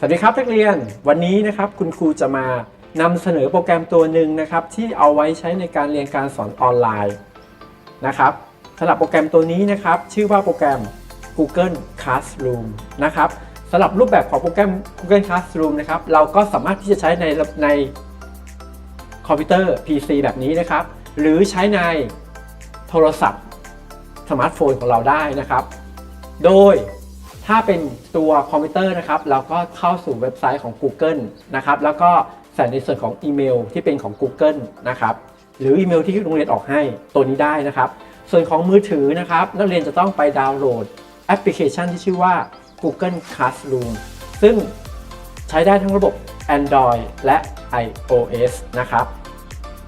สวัสดีครับนักเรียนวันนี้นะครับคุณครูจะมานำเสนอโปรแกรมตัวหนึ่งนะครับที่เอาไว้ใช้ในการเรียนการสอนออนไลน์นะครับสำหรับโปรแกรมตัวนี้นะครับชื่อว่าโปรแกรม Google Classroom นะครับสำหรับรูปแบบของโปรแกรม Google Classroom นะครับเราก็สามารถที่จะใช้ในในคอมพิวเตอร์ PC แบบนี้นะครับ หรือใช้ในโทรศัพท์สมาร์ทโฟนของเราได้นะครับ โดย ถ้าเป็นตัวคอมพิวเตอร์นะครับเราก็เข้าสู่เว็บไซต์ของ Google นะครับแล้วก็ใส่ในส่วนของอีเมลที่เป็นของ Google นะครับหรืออีเมลที่โรงเรียนออกให้ตัวนี้ได้นะครับ ส่วนของมือถือนะครับนักเรียนจะต้องไปดาวน์โหลดแอปพลิเคชันที่ชื่อว่า Google Classroom ซึ่งใช้ได้ทั้งระบบ Android และ iOS นะครับ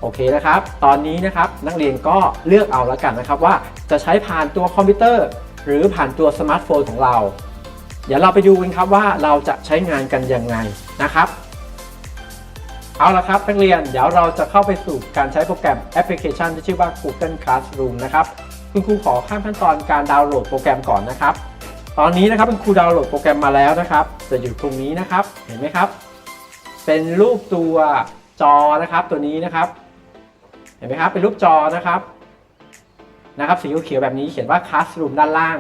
โอเคนะครับ ตอนนี้นะครับนักเรียนก็เลือกเอาแล้วกันนะครับว่าจะใช้ผ่านตัวคอมพิวเตอร์ หรือผ่านตัวสมาร์ทโฟนของเรา เดี๋ยวเราไปดูกันครับว่าเราจะใช้งานกันยังไงนะครับ เอาละครับนักเรียนเดี๋ยวเราจะเข้าไปสู่การใช้โปรแกรมแอปพลิเคชันที่ชื่อว่า Google Classroom นะครับคุณครูขอข้ามขั้นตอนการดาวน์โหลดโปรแกรมก่อนนะครับ ตอนนี้นะครับคุณครูดาวน์โหลดโปรแกรมมาแล้วนะครับ จะอยู่ตรงนี้นะครับเห็นไหมครับ เป็นรูปตัวจอนะครับตัวนี้นะครับ เห็นไหมครับเป็นรูปจอนะครับนะครับสีเขียวแบบนี้เขียนว่า classroom ด้านล่าง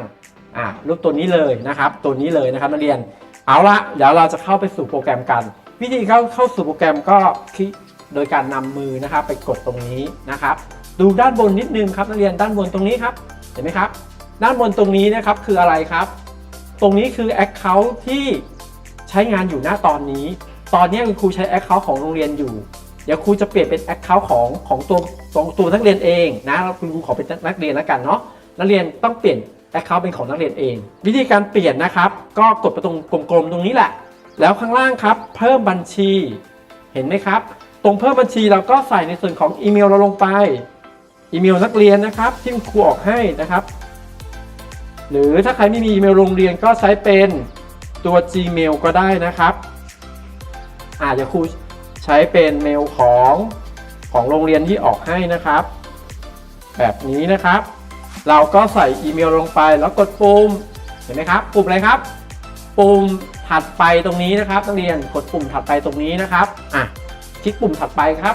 อ่ารูปตัวนี้เลยนะครับ ตัวนี้เลยนะครับนักเรียน เอาละเดี๋ยวเราจะเข้าไปสู่โปรแกรมกัน วิธีเข้าเข้าสู่โปรแกรมก็คลิกโดยการนำมือนะครับ ไปกดตรงนี้นะครับ ดูด้านบนนิดนึงครับนักเรียนด้านบนตรงนี้ครับเห็นไหมครับ ด้านบนตรงนี้นะครับคืออะไรครับ ตรงนี้คือ Account ที่ใช้งานอยู่หน้าตอนนี้ ตอนนี้คุณครูใช้ Account ของโรงเรียนอยู่เดี๋ยวครูจะเปลี่ยนเป็น Account ของของตัวของตัวนักเรียนเองนะคุณครูขอเป็นนักเรียนแล้วกันเนาะนักเรียนต้องเปลี่ยน Account เป็นของนักเรียนเอง วิธีการเปลี่ยนนะครับ ก็กดไปตรงกลมๆตรงนี้แหละ แล้วข้างล่างครับ เพิ่มบัญชีเห็นไหมครับ ตรงเพิ่มบัญชีเราก็ใส่ในส่วนของอีเมลเราลงไป อีเมลนักเรียนนะครับที่ครูออกให้นะครับ หรือถ้าใครไม่มีอีเมลโรงเรียนก็ใช้เป็นตัว Gmail ก็ได้นะครับอาเดี๋ยวครูใช้เป็นเมลของของโรงเรียนที่ออกให้นะครับ แบบนี้นะครับ เราก็ใส่อีเมลลงไปแล้วกดปุ่มเห็นไหมครับ ปุ่มอะไรครับ ปุ่มถัดไปตรงนี้นะครับนักเรียนกดปุ่มถัดไปตรงนี้นะครับอะคลิกปุ่มถัดไปครับ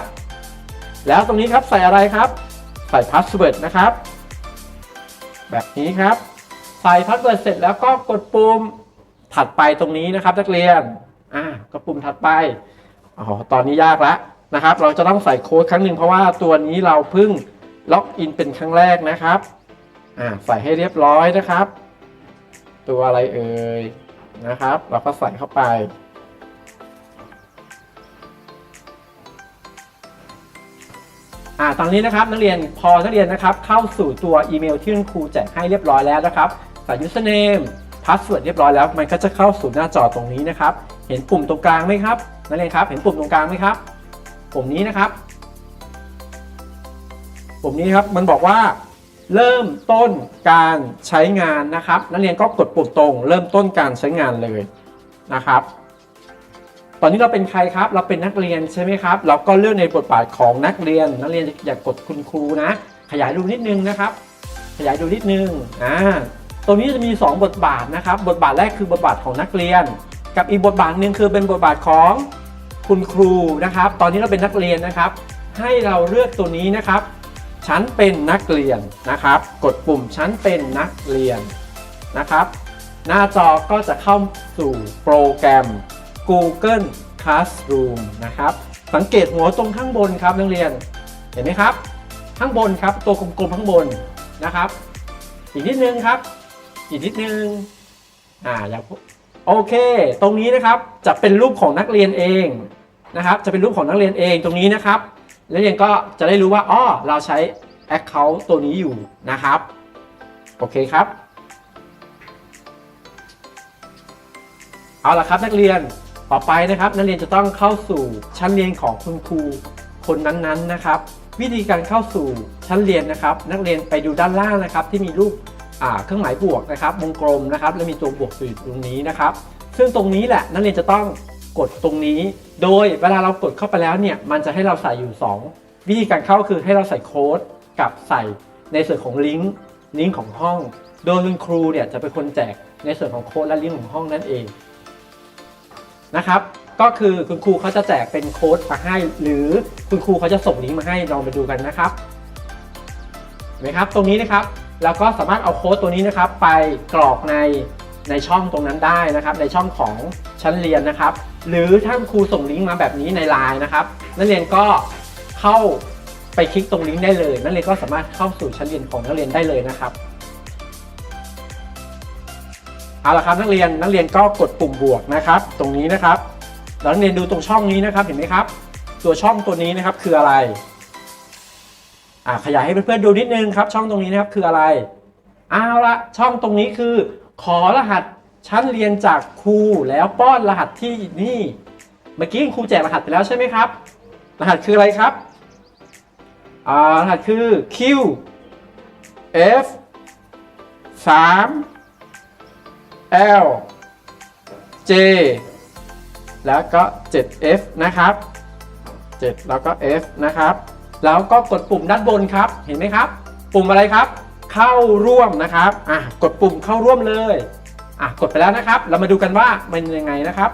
แล้วตรงนี้ครับใส่อะไรครับ ใส่พาสเวิร์ดนะครับ แบบนี้ครับ ใส่พาสเวิร์ดเสร็จแล้วก็กดปุ่มถัดไปตรงนี้นะครับ นักเรียนอ่ากดปุ่มถัดไปอ๋อตอนนี้ยากแล้วนะครับ เราจะต้องใส่โค้ดครั้งหนึ่งเพราะว่าตัวนี้เราเพิ่งล็อกอินเป็นครั้งแรกนะครับ อ่าใส่ให้เรียบร้อยนะครับ ตัวอะไรเอ่ยนะครับ เราก็ใส่เข้าไป อ่าตอนนี้นะครับนักเรียนพอนักเรียนนะครับ เข้าสู่ตัวอีเมลที่คุณครูแจกให้เรียบร้อยแล้วนะครับใส่ username password เรียบร้อยแล้วมันก็จะเข้าสู่หน้าจอตรงนี้นะครับ เห็นปุ่มตรงกลางไหมครับนักเรียนครับ เห็นปุ่มตรงกลางไหมครับปุ่มนี้นะครับปุ่มนี้ครับมันบอกว่า เริ่มต้นการใช้งานนะครับ นักเรียนก็กดปุ่มตรง เริ่มต้นการใช้งานเลยนะครับ ตอนนี้เราเป็นใครครับ เราเป็นนักเรียนใช่ไหมครับ เราก็เลือกในบทบาทของนักเรียน นักเรียนอย่ากดคุณครูนะ ขยายดูนิดนึงนะครับ ขยายดูนิดนึงอ่าตรงนี้จะมี 2 บทบาทนะครับ บทบาทแรกคือบทบาทของนักเรียน กับอีกบทบาทหนึ่งคือเป็นบทบาทของคุณครูนะครับ ตอนนี้เราเป็นนักเรียนนะครับ ให้เราเลือกตัวนี้นะครับ ฉันเป็นนักเรียนนะครับ กดปุ่มฉันเป็นนักเรียนนะครับ หน้าจอก็จะเข้าสู่โปรแกรม Google Classroom นะครับ สังเกตหัวตรงข้างบนครับนักเรียน เห็นไหมครับ ข้างบนครับตัวกลมๆข้างบนนะครับ อีกนิดนึงครับ อีกนิดนึง อ่าอย่างโอเค ตรงนี้นะครับจะเป็นรูปของนักเรียนเองนะครับ จะเป็นรูปของนักเรียนเองตรงนี้นะครับ แล้วเรียนก็จะได้รู้ว่าอ๋อเราใช้ Account ตัวนี้อยู่นะครับ โอเคครับ เอาละครับนักเรียนต่อไปนะครับ นักเรียนจะต้องเข้าสู่ชั้นเรียนของคุณครูคนนั้นๆนะครับ วิธีการเข้าสู่ชั้นเรียนนะครับ นักเรียนไปดูด้านล่างนะครับ ที่มีรูปเครื่องหมายบวกนะครับวงกลมนะครับ และมีตัวบวกอยู่ตรงนี้นะครับ ซึ่งตรงนี้แหละนักเรียนจะต้อง กดตรงนี้ โดยเวลาเรากดเข้าไปแล้วเนี่ยมันจะให้เราใส่อยู่ 2 วิธีการเข้าคือให้เราใส่โค้ดกับใส่ในส่วนของลิงก์ลิงก์ของห้อง โดยคุณครูเนี่ยจะเป็นคนแจกในส่วนของโค้ดและลิงก์ของห้องนั่นเองนะครับก็คือคุณครูเขาจะแจกเป็นโค้ดมาให้ หรือคุณครูเขาจะส่งลิงก์มาให้ลองไปดูกันนะครับเห็นไหมครับตรงนี้นะครับเราก็สามารถเอาโค้ดตัวนี้นะครับ ไปกรอกในในช่องตรงนั้นได้นะครับ ในช่องของชั้นเรียนนะครับ หรือถ้าครูส่งลิงก์มาแบบนี้ในไลน์นะครับ นักเรียนก็เข้าไปคลิกตรงลิงก์ได้เลย นักเรียนก็สามารถเข้าสู่ชั้นเรียนของนักเรียนได้เลยนะครับเอาละครับนักเรียนนักเรียนก็กดปุ่มบวกนะครับ ตรงนี้นะครับแล้วนักเรียนดูตรงช่องนี้นะครับเห็นไหมครับ ตัวช่องตัวนี้นะครับคืออะไรอ่าขยายให้เพื่อนๆดูนิดนึงครับ ช่องตรงนี้นะครับคืออะไรเอาละช่องตรงนี้คือ ขอรหัส ชั้นเรียนจากครูแล้วป้อนรหัสที่นี่ เมื่อกี้ครูแจกรหัสไปแล้วใช่ไหมครับ รหัสคืออะไรครับรหัสคือ Q F 3 L J แล้วก็ 7F นะครับ 7 แล้วก็ F นะครับ แล้วก็กดปุ่มด้านบนครับ เห็นไหมครับ ปุ่มอะไรครับ เข้าร่วมนะครับ อะ กดปุ่มเข้าร่วมเลย อะกดไปแล้วนะครับ เรามาดูกันว่ามันยังไงนะครับ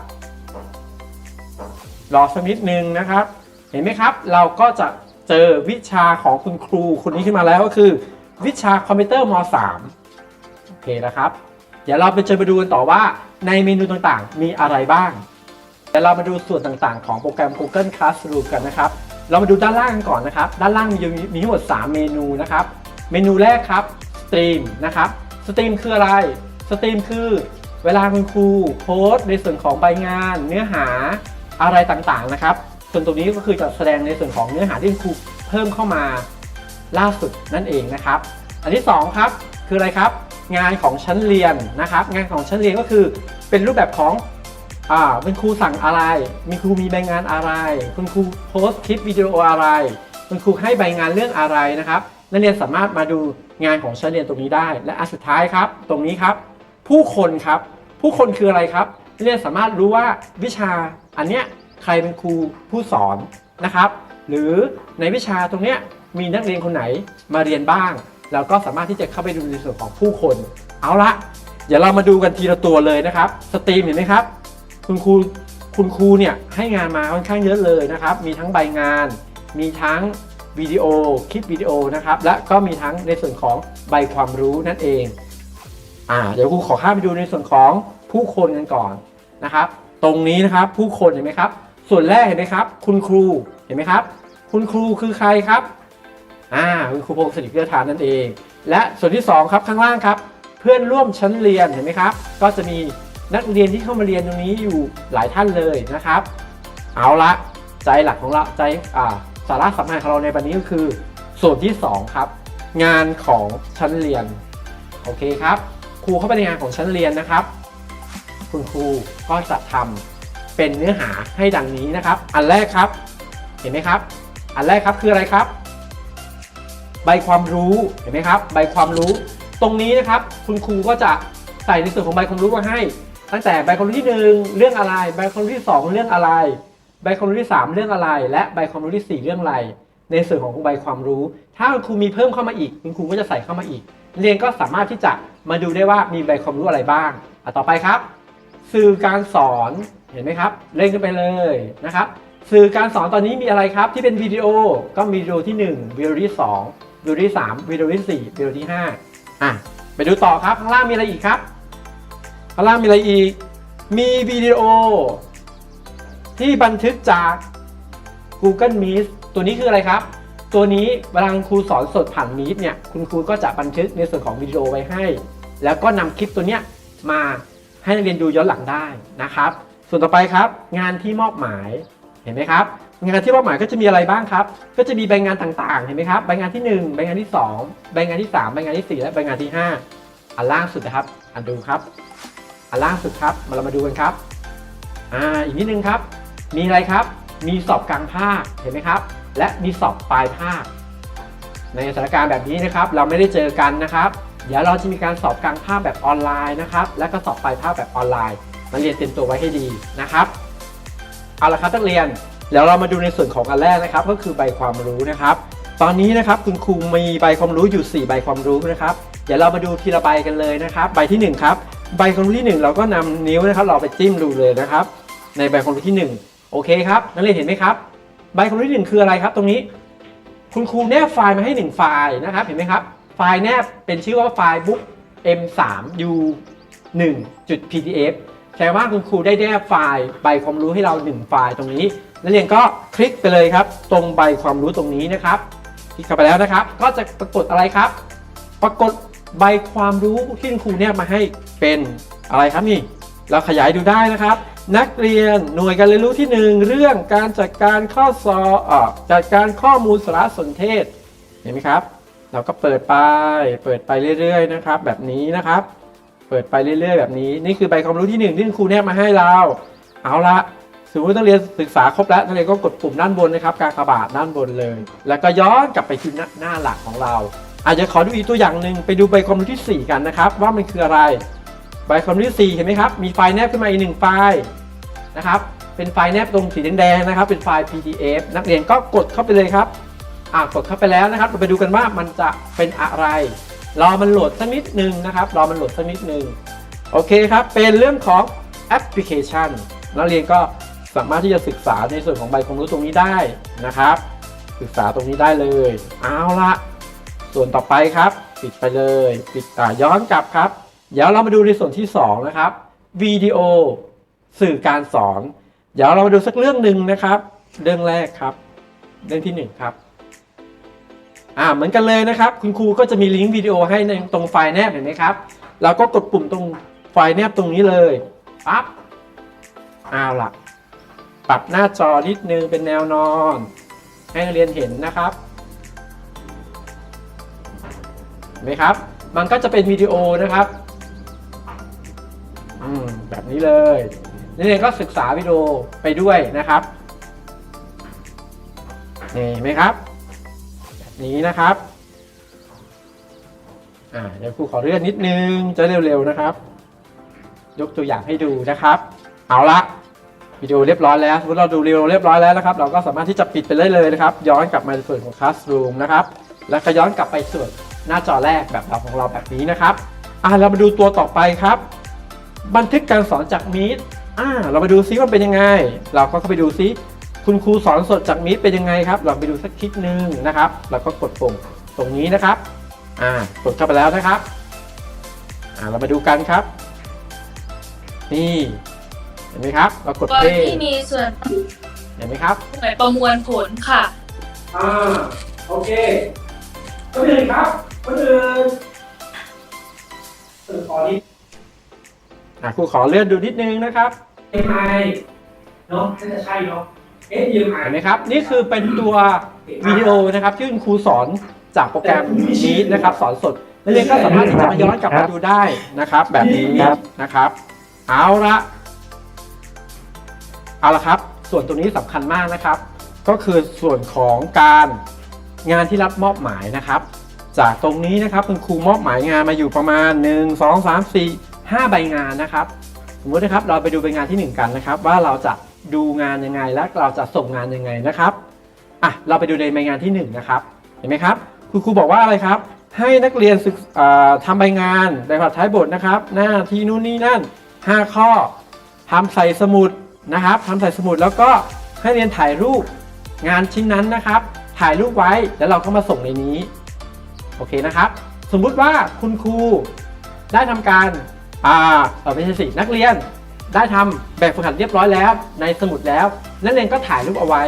รอสักนิดนึงนะครับ เห็นไหมครับ เราก็จะเจอวิชาของคุณครูคนนี้ขึ้นมาแล้วก็คือ วิชาคอมพิวเตอร์ม .3 โอเคนะครับ เดี๋ยวเราไปเจอไปดูกันต่อว่าในเมนูต่างๆ มีอะไรบ้างเดี๋ยวเรามาดูส่วนต่างๆ ของโปรแกรม Google Classroom กันนะครับ เรามาดูด้านล่างกันก่อนนะครับ ด้านล่างมีมีทั้งหมด 3 เมนูนะครับ เมนูแรกครับ Stream นะครับ Stream คืออะไร Stream คือเวลาคุณครูโพสต์ในส่วนของใบงาน เนื้อหาอะไรต่างๆนะครับ ส่วนตรงนี้ก็คือจะแสดงในส่วนของเนื้อหาที่คุณครูเพิ่มเข้ามาล่าสุดนั่นเองนะครับ อันที่2ครับคืออะไรครับ งานของชั้นเรียนนะครับ งานของชั้นเรียนก็คือเป็นรูปแบบของอ่าเป็นครูสั่งอะไร มีครูมีใบงานอะไร คุณครูโพสต์คลิปวิดีโออะไร คุณครูให้ใบงานเรื่องอะไรนะครับนักเรียนสามารถมาดูงานของชั้นเรียนตรงนี้ได้ และอันสุดท้ายครับ ตรงนี้ครับ ผู้คนครับ ผู้คนคืออะไรครับนักเรียนสามารถรู้ว่าวิชาอันเนี้ยใครเป็นครูผู้สอนนะครับ หรือในวิชาตรงเนี้ยมีนักเรียนคนไหนมาเรียนบ้างเราก็สามารถที่จะเข้าไปดูในส่วนของผู้คน เอาละเดี๋ยวเรามาดูกันทีละตัวเลยนะครับ สตรีมเห็นไหมครับ คุณครูคุณครูเนี่ยให้งานมาค่อนข้างเยอะเลยนะครับ มีทั้งใบงาน มีทั้งวิดีโอคลิปวิดีโอนะครับ และก็มีทั้งในส่วนของใบความรู้นั่นเอง อ่าเดี๋ยวครูขอข้ามไปดูในส่วนของผู้คนกันก่อนนะครับ ตรงนี้นะครับผู้คนเห็นไหมครับ ส่วนแรกเห็นไหมครับ คุณครูเห็นไหมครับ คุณครูคือใครครับอ่าคุณครูพงศสิริเพื่อทานนั่นเอง และส่วนที่สองครับข้างล่างครับ เพื่อนร่วมชั้นเรียนเห็นไหมครับ ก็จะมีนักเรียนที่เข้ามาเรียนตรงนี้อยู่หลายท่านเลยนะครับ เอาละใจหลักของเราใจอ่าสาระสำคัญของเราในวันนี้ก็คือ ส่วนที่สองครับ งานของชั้นเรียน โอเคครับ ครูเข้าไปในงานของชั้นเรียนนะครับ คุณครูก็จะทำเป็นเนื้อหาให้ดังนี้นะครับ อันแรกครับ เห็นไหมครับ อันแรกครับคืออะไรครับ ใบความรู้เห็นไหมครับ ใบความรู้ ตรงนี้นะครับ คุณครูก็จะใส่ในส่วนของใบความรู้มาให้ ตั้งแต่ใบความรู้ที่หนึ่งเรื่องอะไร ใบความรู้ที่สองเรื่องอะไร ใบความรู้ที่สามเรื่องอะไร และใบความรู้ที่สี่เรื่องอะไร ในส่วนของใบความรู้ ถ้าคุณครูมีเพิ่มเข้ามาอีกคุณครูก็จะใส่เข้ามาอีก เรียนก็สามารถที่จะมาดูได้ว่ามีใบความรู้อะไรบ้างอะต่อไปครับ สื่อการสอนเห็นไหมครับ เล่นขึ้นไปเลยนะครับ สื่อการสอนตอนนี้มีอะไรครับ ที่เป็นวิดีโอก็มีวิดีโอที่ 1วิดีโอที่ 2วิดีโอที่ 3วิดีโอที่ 4วิดีโอที่5อะไปดูต่อครับข้างล่างมีอะไรอีกครับข้างล่างมีอะไรอีก มีวิดีโอที่บันทึกจาก Google Meet ตัวนี้คืออะไรครับ ตัวนี้เวลาคุณครูสอนสดผ่าน Meet เนี่ยคุณครูก็จะบันทึกในส่วนของวิดีโอไว้ให้ แล้วก็นำคลิปตัวเนี้ยมาให้นักเรียนดูย้อนหลังได้นะครับ ส่วนต่อไปครับ งานที่มอบหมายเห็นไหมครับ งานที่มอบหมายก็จะมีอะไรบ้างครับ ก็จะมีใบงานต่างๆ เห็นไหมครับ ใบงานที่ 1 ใบงานที่ 2 ใบงานที่ 3 ใบงานที่ 4 และใบงานที่ 5 อันล่างสุดนะครับ อันดูครับ อันล่างสุดครับ มาเรามาดูกันครับ อ่า อีกนิดนึงครับ มีอะไรครับ มีสอบกลางภาค เห็นไหมครับ และมีสอบปลายภาค ในสถานการณ์แบบนี้นะครับ เราไม่ได้เจอกันนะครับ เดี๋ยวเราจะมีการสอบกลางภาคแบบออนไลน์นะครับ และก็สอบปลายภาคแบบออนไลน์มาเรียนเตรียมตัวไว้ให้ดีนะครับเอาละครับนักเรียนเดี๋ยวเรามาดูในส่วนของอันแรกนะครับ ก็คือใบความรู้นะครับ ตอนนี้นะครับคุณครูมีใบความรู้อยู่ 4 ใบความรู้นะครับเดี๋ยวเรามาดูทีละใบกันเลยนะครับ ใบที่1ครับใบความรู้ที่ 1 เราก็นำนิ้วนะครับ เราไปจิ้มดูเลยนะครับ ในใบความรู้ที่ 1 โอเคครับนักเรียนเห็นไหมครับ ใบความรู้ที่1คืออะไรครับ ตรงนี้ คุณครูแนบไฟล์มาให้1ไฟล์นะครับ เห็นไหมครับ ไฟล์แนบเป็นชื่อว่าไฟล์ book m3u 1 pdf แปลว่าคุณครูได้แนบไฟล์ใบความรู้ให้เรา 1 ไฟล์ตรงนี้ นักเรียนก็คลิกไปเลยครับ ตรงใบความรู้ตรงนี้นะครับ คลิกเข้าไปแล้วนะครับ ก็จะปรากฏอะไรครับ ปรากฏใบความรู้ที่คุณครูเนี่ยมาให้เป็นอะไรครับนี่ เราขยายดูได้นะครับ นักเรียนหน่วยการเรียนรู้ที่ 1 เรื่องการจัดการข้อสอบจัดการข้อมูลสารสนเทศเห็นไหมครับ เราก็เปิดไปเปิดไปเรื่อยๆนะครับ แบบนี้นะครับ เปิดไปเรื่อย ๆ แบบนี้นี่คือใบความรู้ที่หนึ่งที่ครูแนบมาให้เรา เอาละสมมตินักเรียนศึกษาครบแล้วนักเรียนก็กดปุ่มด้านบนนะครับ การกระบาดด้านบนเลย แล้วก็ย้อนกลับไปที่หน้าหน้าหลักของเรา อาจจะขอดูอีกตัวอย่างหนึ่งไปดูใบความรู้ที่ 4 กันนะครับ ว่ามันคืออะไร ใบความรู้ที่4เห็นไหมครับ มีไฟล์แนบขึ้นมาอีกหนึ่งไฟล์นะครับ เป็นไฟล์แนบตรงสีแดงๆนะครับ เป็นไฟล์ PDF นักเรียนก็กดเข้าไปเลยครับ อ่ากดเข้าไปแล้วนะครับ เราไปดูกันว่ามันจะเป็นอะไร รอมันโหลดสักนิดนึงนะครับ รอมันโหลดสักนิดนึง โอเคครับ เป็นเรื่องของแอปพลิเคชัน นักเรียนก็สามารถที่จะศึกษาในส่วนของใบความรู้ตรงนี้ได้นะครับ ศึกษาตรงนี้ได้เลย เอาละส่วนต่อไปครับ ปิดไปเลย ปิดอ่าย้อนกลับครับ เดี๋ยวเรามาดูในส่วนที่ 2 นะครับวิดีโอสื่อการสอน เดี๋ยวเรามาดูสักเรื่องหนึ่งนะครับ เรื่องแรกครับ เรื่องที่หนึ่งครับอ่าเหมือนกันเลยนะครับ คุณครูก็จะมีลิงก์วิดีโอให้ในตรงไฟล์แนบเห็นไหมครับเราก็กดปุ่มตรงไฟล์แนบตรงนี้เลยปั๊บเอาล่ะปรับหน้าจอนิดนึงเป็นแนวนอน ให้นักเรียนเห็นนะครับเห็นไหมครับ มันก็จะเป็นวิดีโอนะครับ นี้เลยนักเรียนก็ศึกษาวิดีโอไปด้วยนะครับนี่เห็นไหมครับแบบนี้นะครับอ่าเดี๋ยวครูขอเลื่อนนิดนึงจะเร็วๆนะครับ ยกตัวอย่างให้ดูนะครับ เอาละวิดีโอเรียบร้อยแล้วสมมติเราดูวิดีโอเรียบร้อยแล้วนะครับ เราก็สามารถที่จะปิดไปได้เลยนะครับ ย้อนกลับมาในส่วนของ Classroom นะครับ แล้วก็ย้อนกลับไปส่วนหน้าจอแรกแบบเราของเราแบบนี้นะครับอ่าเรามาดูตัวต่อไปครับ บันทึกการสอนจากมีดอ่า เรามาดูซิว่าเป็นยังไง เราก็เข้าไปดูซิ คุณครูสอนสดจากมีดเป็นยังไงครับ เราไปดูสักคลิปหนึ่งนะครับแล้วก็กดปุ่มตรงนี้นะครับ อ่า กดเข้าไปแล้วนะครับ อ่า เรามาดูกันครับ นี่ เห็นไหมครับ เรากดกรเพลณีย์มีส่วนเห็นไหมครับหน่วยประมวลผลค่ะ อ่า โอเคคนอื่นครับคนอื่นขอนิด อะครูขอเลื่อนดูนิดนึงนะครับ MI เนาะน่าจะใช่เนาะ SMI เห็นไหมครับ นี่คือเป็นตัววิดีโอนะครับที่คุณครูสอนจากโปรแกรมนี้นะครับ สอนสดนักเรียนก็สามารถที่จะมาย้อนกลับมาดูได้นะครับ แบบนี้นะครับ เอาละเอาละครับ ส่วนตรงนี้สำคัญมากนะครับ ก็คือส่วนของการงานที่รับมอบหมายนะครับ จากตรงนี้นะครับคุณครูมอบหมายงานมาอยู่ประมาณ 1 2 3 4 5 ใบงานนะครับ สมมตินะครับเราไปดูใบงานที่ 1 กันนะครับ ว่าเราจะดูงานยังไงและเราจะส่งงานยังไงนะครับอะเราไปดูในใบงานที่ 1 นะครับ เห็นไหมครับคุณครูบอกว่าอะไรครับ ให้นักเรียนศึกอ่าทำใบงานในภาษาท้ายบทนะครับ หน้าที่นู่นนี่นั่น 5 ข้อทำใส่สมุดนะครับทำใส่สมุดแล้วก็ให้เรียนถ่ายรูปงานชิ้นนั้นนะครับ ถ่ายรูปไว้แล้วเราก็มาส่งในนี้ โอเคนะครับ สมมุติว่าคุณครูได้ทำการ อ่าเออไม่ใช่สินักเรียนได้ทำแบบฝึกหัดเรียบร้อยแล้ว ในสมุดแล้ว นักเรียนก็ถ่ายรูปเอาไว้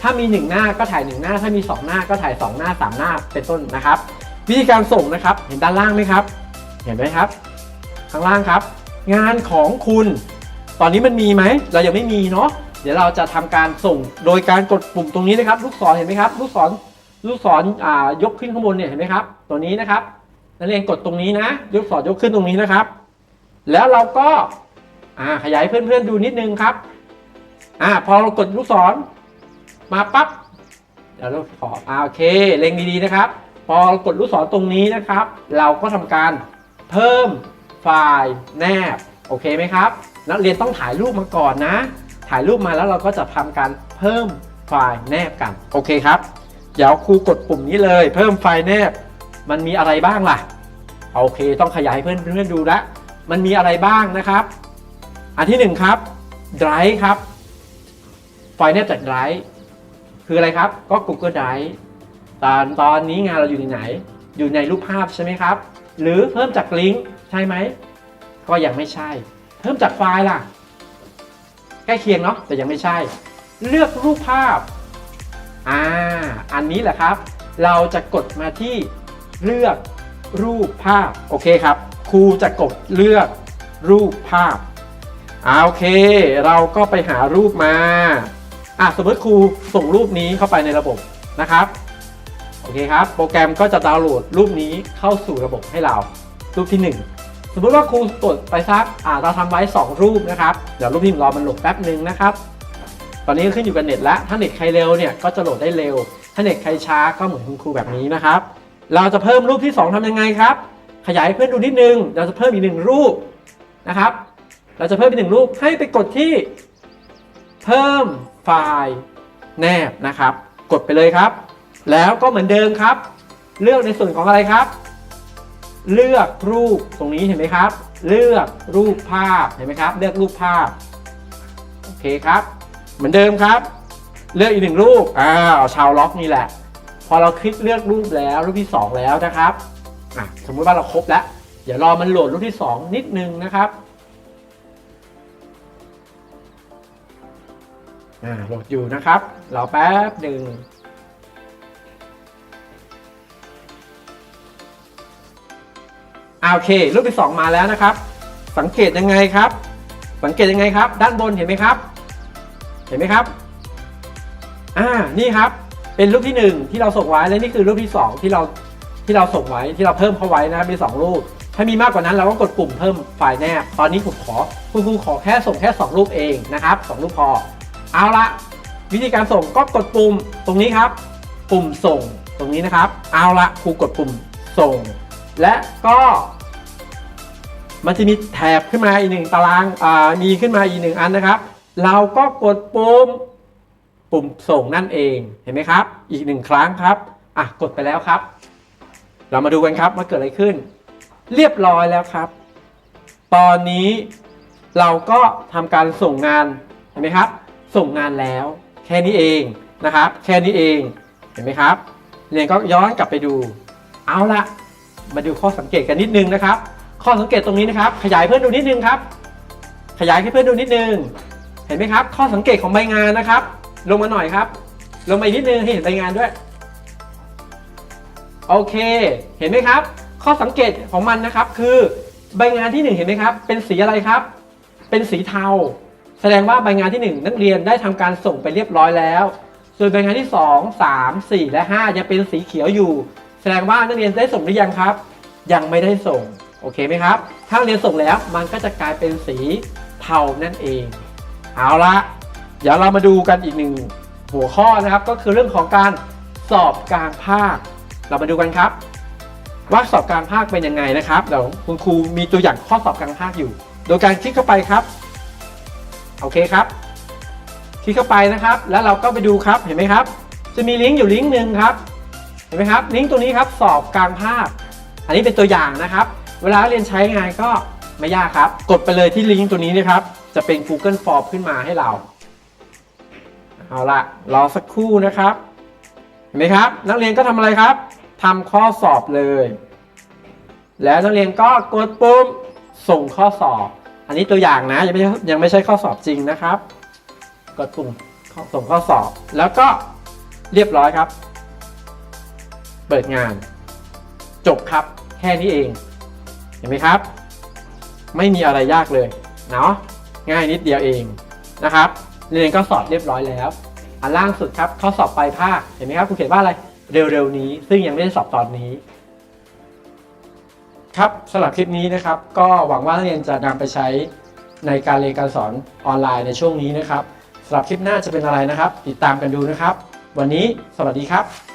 ถ้ามี 1 หน้าก็ถ่าย 1 หน้า ถ้ามี 2 หน้าก็ถ่าย 2 หน้า 3 หน้าเป็นต้นนะครับ วิธีการส่งนะครับ เห็นด้านล่างไหมครับ เห็นไหมครับ ข้างล่างครับ งานของคุณ ตอนนี้มันมีไหม เรายังไม่มีเนาะเดี๋ยวเราจะทำการส่งโดยการกดปุ่มตรงนี้นะครับ ลูกศรเห็นไหมครับ ลูกศรลูกศรอ่ายกขึ้นข้างบนเนี่ยเห็นไหมครับ ตัวนี้นะครับนักเรียนกดตรงนี้นะ ลูกศรยกขึ้นตรงนี้นะครับ แล้วเราก็อ่าขยายเพื่อนๆดูนิดนึงครับอพอเรากดลูกศรมาปั๊บเดี๋ยวเราขออโอเคเล็งดีๆนะครับ พอเรากดลูกศรตรงนี้นะครับ เราก็ทำการเพิ่มไฟล์แนบโอเคไหมครับ นักเรียนต้องถ่ายรูปมาก่อนนะ ถ่ายรูปมาแล้วเราก็จะทำการเพิ่มไฟล์แนบกันโอเคครับ เดี๋ยวครูกดปุ่มนี้เลย เพิ่มไฟล์แนบ มันมีอะไรบ้างล่ะ โอเค ต้องขยายเพื่อนเพื่อนดูละ มันมีอะไรบ้างนะครับ อันที่หนึ่งครับ Drive ครับไฟล์แนบจาก Drive คืออะไรครับ ก็ Google Drive ตอนตอนนี้งานเราอยู่ในไหน อยู่ในรูปภาพใช่ไหมครับ หรือเพิ่มจากลิงก์ใช่ไหม ก็ยังไม่ใช่ เพิ่มจากไฟล์ล่ะ ใกล้เคียงเนาะ แต่ยังไม่ใช่ เลือกรูปภาพ อ่า อันนี้แหละครับ เราจะกดมาที่เลือกรูปภาพ โอเคครับ รูจะกดเลือกรูปภาพอ่าโอเค เราก็ไปหารูปมาอะสมมติครูส่งรูปนี้เข้าไปในระบบนะครับโอเคครับ โปรแกรมก็จะดาวน์โหลดรูปนี้เข้าสู่ระบบให้เรา รูปที่ 1 สมมติว่าครูกดไปซักอ่าเราทำไว้ 2 รูปนะครับเดี๋ยวรูปที่รอมันโหลดแป๊บหนึ่งนะครับ ตอนนี้ขึ้นอยู่กับเน็ตแล้วถ้าเน็ตใครเร็วเนี่ยก็จะโหลดได้เร็ว ถ้าเน็ตใครช้าก็เหมือนคุณครูแบบนี้นะครับ เราจะเพิ่มรูปที่ 2ทำยังไงครับ ขยายเพื่อนดูนิดนึง เราจะเพิ่มอีกหนึ่งรูปนะครับ เราจะเพิ่มอีกหนึ่งรูปให้ไปกดที่ เพิ่มไฟล์แนบนะครับ กดไปเลยครับ แล้วก็เหมือนเดิมครับ เลือกในส่วนของอะไรครับ เลือกรูปตรงนี้เห็นไหมครับ เลือกรูปภาพเห็นไหมครับ เลือกรูปภาพโอเคครับ เหมือนเดิมครับ เลือกอีกหนึ่งรูปอ้าวชาวล็อกนี่แหละ พอเราคลิกเลือกรูปแล้วรูปที่ 2 แล้วนะครับ อะสมมุติว่าเราครบแล้ว เดี๋ยวรอมันโหลดรูปที่ 2 นิดนึงนะครับอ่าโหลดอยู่นะครับรอแป๊บหนึ่งโอเครูปที่ 2 มาแล้วนะครับ สังเกตยังไงครับ สังเกตยังไงครับ ด้านบนเห็นไหมครับ เห็นไหมครับอ่านี่ครับ เป็นรูปที่ 1 ที่เราส่งไว้และนี่คือรูปที่ 2 ที่เรา ที่เราส่งไว้ที่เราเพิ่มเข้าไว้นะครับมี 2 รูป ถ้ามีมากกว่านั้นเราก็กดปุ่มเพิ่มไฟล์แนบ ตอนนี้ผมขอคุณครูขอแค่ส่งแค่ 2 รูปเองนะครับ2รูปพอ เอาละวิธีการส่งก็กดปุ่มตรงนี้ครับ ปุ่มส่งตรงนี้นะครับ เอาละครูกดปุ่มส่ง และก็มันจะมีแถบขึ้นมาอีกหนึ่งตารางมีขึ้นมาอีกหนึ่งอันนะครับ เราก็กดปุ่มปุ่มส่งนั่นเอง เห็นไหมครับ อีกหนึ่งครั้งครับ อะ กดไปแล้วครับ เรามาดูกันครับว่าเกิดอะไรขึ้น เรียบร้อยแล้วครับ ตอนนี้เราก็ทำการส่งงานเห็นไหมครับ ส่งงานแล้ว แค่นี้เองนะครับ แค่นี้เองเห็นไหมครับเรียนก็ย้อนกลับไปดู เอาละมาดูข้อสังเกตกันนิดนึงนะครับ ข้อสังเกตตรงนี้นะครับ ขยายเพื่อนดูนิดนึงครับ ขยายให้เพื่อนดูนิดนึง เห็นไหมครับ ข้อสังเกตของใบงานนะครับ ลงมาหน่อยครับ ลงมาอีกนิดนึงให้เห็นใบงานด้วย โอเค เห็นไหมครับ ข้อสังเกตของมันนะครับ คือใบงานที่หนึ่งเห็นไหมครับ เป็นสีอะไรครับ เป็นสีเทา แสดงว่าใบงานที่หนึ่งนักเรียนได้ทำการส่งไปเรียบร้อยแล้ว ส่วนใบงานที่สองสามสี่และห้ายังเป็นสีเขียวอยู่ แสดงว่านักเรียนได้ส่งหรือยังครับ ยังไม่ได้ส่ง โอเคไหมครับ ถ้าเรียนส่งแล้วมันก็จะกลายเป็นสีเทานั่นเอง เอาละเดี๋ยวเรามาดูกันอีกหนึ่งหัวข้อนะครับ ก็คือเรื่องของการสอบกลางภาค เรามาดูกันครับ ว่าสอบกลางภาคเป็นยังไงนะครับเดี๋ยวคุณครูมีตัวอย่างข้อสอบกลางภาคอยู่ โดยการคลิกเข้าไปครับ โอเคครับ คลิกเข้าไปนะครับ แล้วเราก็ไปดูครับเห็นไหมครับ จะมีลิงก์อยู่ลิงก์หนึ่งครับ เห็นไหมครับ ลิงก์ตัวนี้ครับสอบกลางภาค อันนี้เป็นตัวอย่างนะครับ เวลาเรียนใช้งานก็ไม่ยากครับ กดไปเลยที่ลิงก์ตัวนี้นะครับ จะเป็น Google Form ขึ้นมาให้เรา เอาละรอสักครู่นะครับ เห็นไหมครับ นักเรียนก็ทำอะไรครับ ทำข้อสอบเลย แล้วนักเรียนก็กดปุ่มส่งข้อสอบ อันนี้ตัวอย่างนะยังไม่ใช่ยังไม่ใช่ข้อสอบจริงนะครับ กดปุ่มส่งข้อสอบ แล้วก็เรียบร้อยครับ เปิดงาน จบครับแค่นี้เอง เห็นไหมครับ ไม่มีอะไรยากเลยเนาะง่ายนิดเดียวเองนะครับเรียนก็สอบเรียบร้อยแล้ว อันล่างสุดครับข้อสอบปลายภาคเห็นไหมครับครูเขียนว่าอะไร เร็วๆนี้ ซึ่งยังไม่ได้สอบตอนนี้ ครับสำหรับคลิปนี้นะครับ ก็หวังว่านักเรียนจะนำไปใช้ในการเรียนการสอนออนไลน์ในช่วงนี้นะครับสำหรับคลิปหน้าจะเป็นอะไรนะครับ ติดตามกันดูนะครับ วันนี้สวัสดีครับ